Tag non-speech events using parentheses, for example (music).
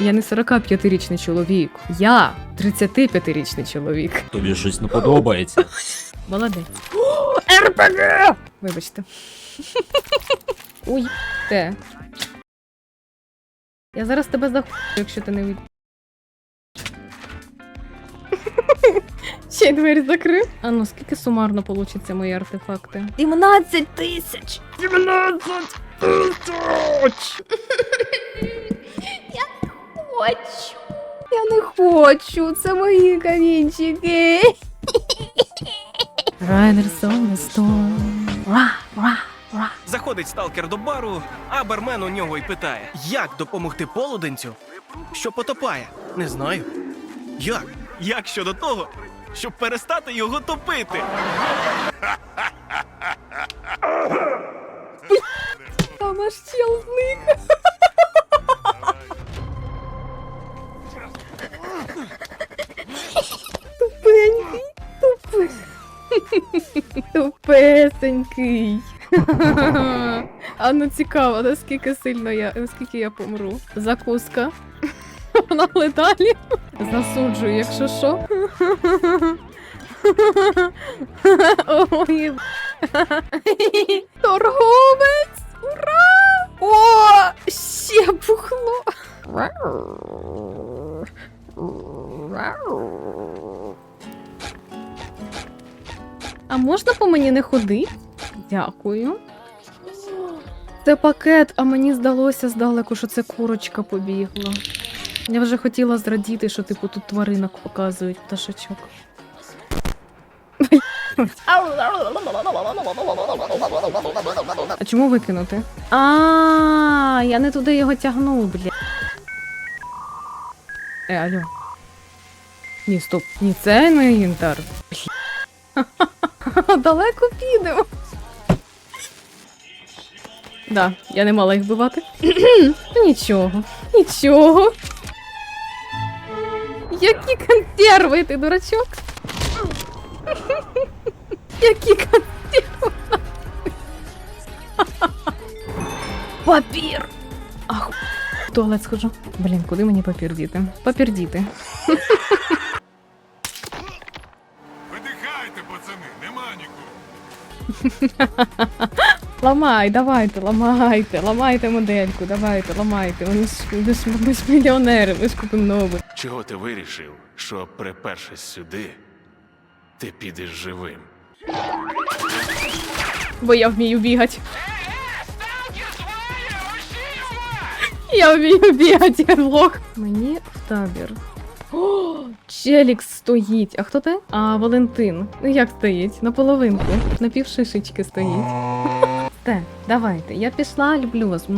Я не 45-річний чоловік. Я 35-річний чоловік. Тобі щось не подобається. Молодець. (gasps) РПГ! Вибачте. (laughs) Уй, те. Я зараз тебе захую, якщо ти не від. (laughs) Ще й двері закрив. А ну скільки сумарно получиться мої артефакти? 17 тисяч! 17 тисяч! Я не хочу! Я не хочу! Це мої камінчики! Riders on. Ра, ра, ра. Заходить сталкер до бару, а бармен у нього й питає: як допомогти полуденцю, що потопає? Не знаю. Як? Як щодо того, щоб перестати його топити? Тупесенький. А ну цікаво, наскільки сильно я, наскільки я помру. Закуска. Погнали далі. Засуджую, якщо що. Ой, Торговець! Ура! О! Ще бухло! А можна по мені не ходити? Дякую. Це пакет, а мені здалося здалеку, що це курочка побігла. Я вже хотіла зрадіти, що типу тут тваринок показують пташечок. А чому викинути? А, я не туди його тягнув, бля. Е, алло. Ні, стоп, ні, це не інтер. Далеко підемо. Да, я не мала їх вбивати. (clears throat) Нічого, нічого. Які консерви, ти дурачок? (clears throat) Які консерви? (clears throat) Папір! Ах, в туалет схожу. Блін, куди мені папір діти? Папір діти. Пацани, нема нікого. (laughs) Ламай, давайте, ламайте, ламайте модельку, давайте, ламайте. Ми ж, ми ж, ми ж мільйонери, ми ж купимо нову. Чого ти вирішив, що припершись сюди, ти підеш живим? Бо я вмію бігати. Я вмію бігати, я лох. Мені в табір. (gasps) О, Челікс стоїть. А хто ти? А, Валентин. Ну як стоїть? На половинку. На півшишечки стоїть. (laughs) Те, давайте. Я пішла, люблю вас.